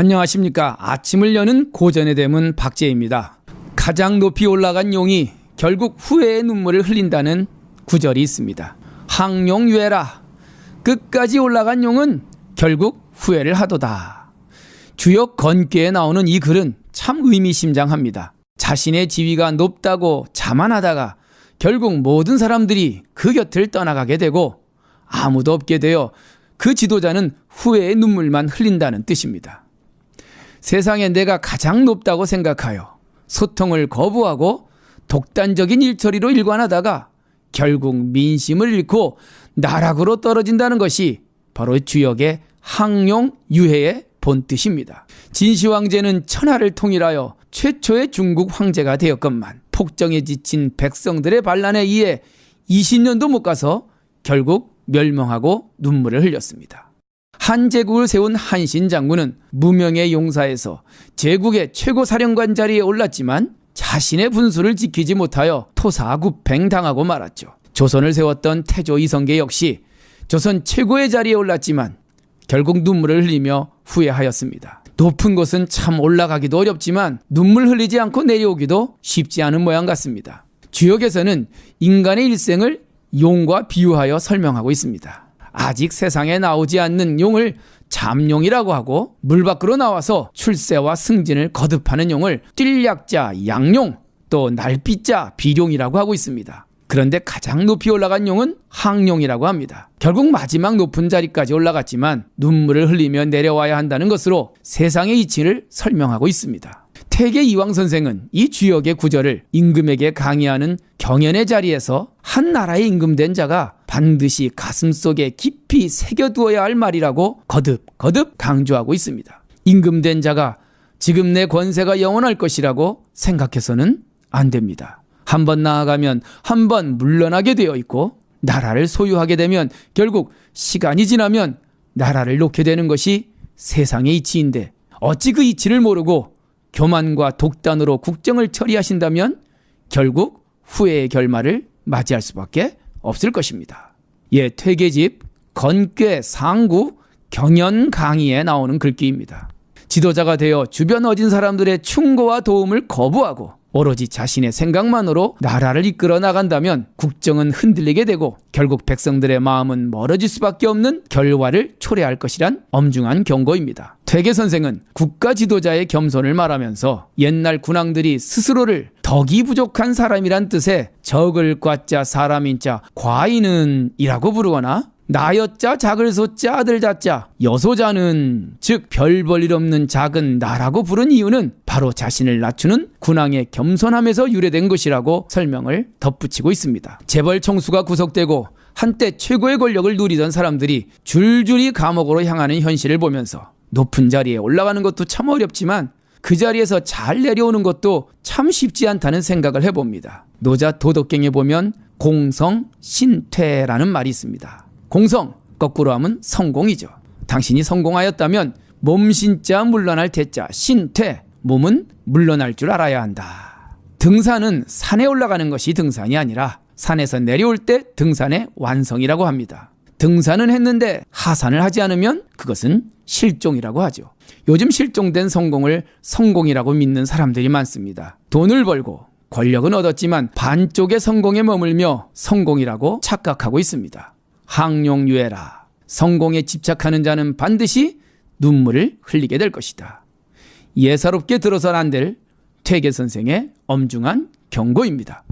안녕하십니까. 아침을 여는 고전의 대문 박재입니다. 가장 높이 올라간 용이 결국 후회의 눈물을 흘린다는 구절이 있습니다. 항용유해라. 끝까지 올라간 용은 결국 후회를 하도다. 주역 건께에 나오는 이 글은 참 의미심장합니다. 자신의 지위가 높다고 자만하다가 결국 모든 사람들이 그 곁을 떠나가게 되고 아무도 없게 되어 그 지도자는 후회의 눈물만 흘린다는 뜻입니다. 세상에 내가 가장 높다고 생각하여 소통을 거부하고 독단적인 일처리로 일관하다가 결국 민심을 잃고 나락으로 떨어진다는 것이 바로 주역의 항용 유해의 본뜻입니다. 진시 황제는 천하를 통일하여 최초의 중국 황제가 되었건만 폭정에 지친 백성들의 반란에 의해 20년도 못 가서 결국 멸망하고 눈물을 흘렸습니다. 한 제국을 세운 한신 장군은 무명의 용사에서 제국의 최고 사령관 자리에 올랐지만 자신의 분수를 지키지 못하여 토사구팽 당하고 말았죠. 조선을 세웠던 태조 이성계 역시 조선 최고의 자리에 올랐지만 결국 눈물을 흘리며 후회하였습니다. 높은 곳은 참 올라가기도 어렵지만 눈물 흘리지 않고 내려오기도 쉽지 않은 모양 같습니다. 주역에서는 인간의 일생을 용과 비유하여 설명하고 있습니다. 아직 세상에 나오지 않는 용을 잠용이라고 하고 물 밖으로 나와서 출세와 승진을 거듭하는 용을 띨약자 양용 또 날빛자 비룡이라고 하고 있습니다. 그런데 가장 높이 올라간 용은 항용이라고 합니다. 결국 마지막 높은 자리까지 올라갔지만 눈물을 흘리며 내려와야 한다는 것으로 세상의 이치를 설명하고 있습니다. 태계 이왕 선생은 이 주역의 구절을 임금에게 강의하는 경연의 자리에서 한 나라에 임금된 자가 반드시 가슴 속에 깊이 새겨두어야 할 말이라고 거듭 거듭 강조하고 있습니다. 임금된 자가 지금 내 권세가 영원할 것이라고 생각해서는 안 됩니다. 한 번 나아가면 한 번 물러나게 되어 있고 나라를 소유하게 되면 결국 시간이 지나면 나라를 놓게 되는 것이 세상의 이치인데 어찌 그 이치를 모르고 교만과 독단으로 국정을 처리하신다면 결국 후회의 결말을 맞이할 수밖에 없을 것입니다. 예, 퇴계집 건괴 상구 경연 강의에 나오는 글귀입니다. 지도자가 되어 주변 어진 사람들의 충고와 도움을 거부하고 오로지 자신의 생각만으로 나라를 이끌어 나간다면 국정은 흔들리게 되고 결국 백성들의 마음은 멀어질 수밖에 없는 결과를 초래할 것이란 엄중한 경고입니다. 퇴계 선생은 국가 지도자의 겸손을 말하면서 옛날 군왕들이 스스로를 덕이 부족한 사람이란 뜻의 적을 과자 사람인자 과인은 이라고 부르거나 나여자 작을 소자 아들 자자 여소자는 즉 별 볼일 없는 작은 나라고 부른 이유는 바로 자신을 낮추는 군왕의 겸손함에서 유래된 것이라고 설명을 덧붙이고 있습니다. 재벌 총수가 구속되고 한때 최고의 권력을 누리던 사람들이 줄줄이 감옥으로 향하는 현실을 보면서 높은 자리에 올라가는 것도 참 어렵지만 그 자리에서 잘 내려오는 것도 참 쉽지 않다는 생각을 해봅니다. 노자 도덕경에 보면 공성 신퇴라는 말이 있습니다. 공성 거꾸로 하면 성공이죠. 당신이 성공하였다면 몸신자 물러날 태자 신퇴 몸은 물러날 줄 알아야 한다. 등산은 산에 올라가는 것이 등산이 아니라 산에서 내려올 때 등산의 완성이라고 합니다. 등산은 했는데 하산을 하지 않으면 그것은 실종이라고 하죠. 요즘 실종된 성공을 성공이라고 믿는 사람들이 많습니다. 돈을 벌고 권력은 얻었지만 반쪽의 성공에 머물며 성공이라고 착각하고 있습니다. 항용유해라. 성공에 집착하는 자는 반드시 눈물을 흘리게 될 것이다. 예사롭게 들어선 안 될 퇴계 선생의 엄중한 경고입니다.